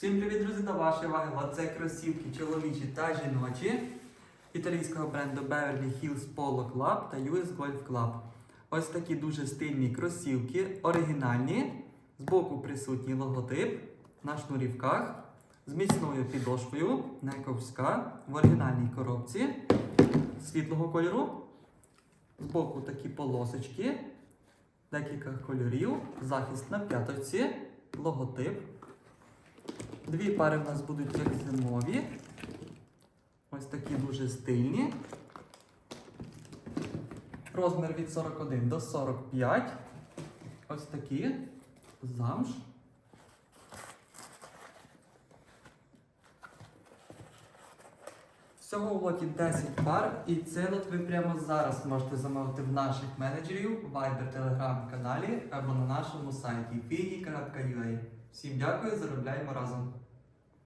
Всім привіт, друзі, до вашої уваги. Оце кросівки чоловічі та жіночі італійського бренду Beverly Hills Polo Club та US Golf Club. Ось такі дуже стильні кросівки, оригінальні. Збоку присутній логотип на шнурівках з міцною підошвою, не ковська, в оригінальній коробці світлого кольору. Збоку такі полосочки, декілька кольорів, захист на п'яточці, логотип. Дві пари в нас будуть як зимові. Ось такі дуже стильні. Розмір від 41 до 45. Ось такі. Замш. Всього в лоті 10 пар, і цей лот ви прямо зараз можете замовити в наших менеджерів, Viber, Telegram каналі або на нашому сайті figi.ua. Всім дякую, заробляємо разом!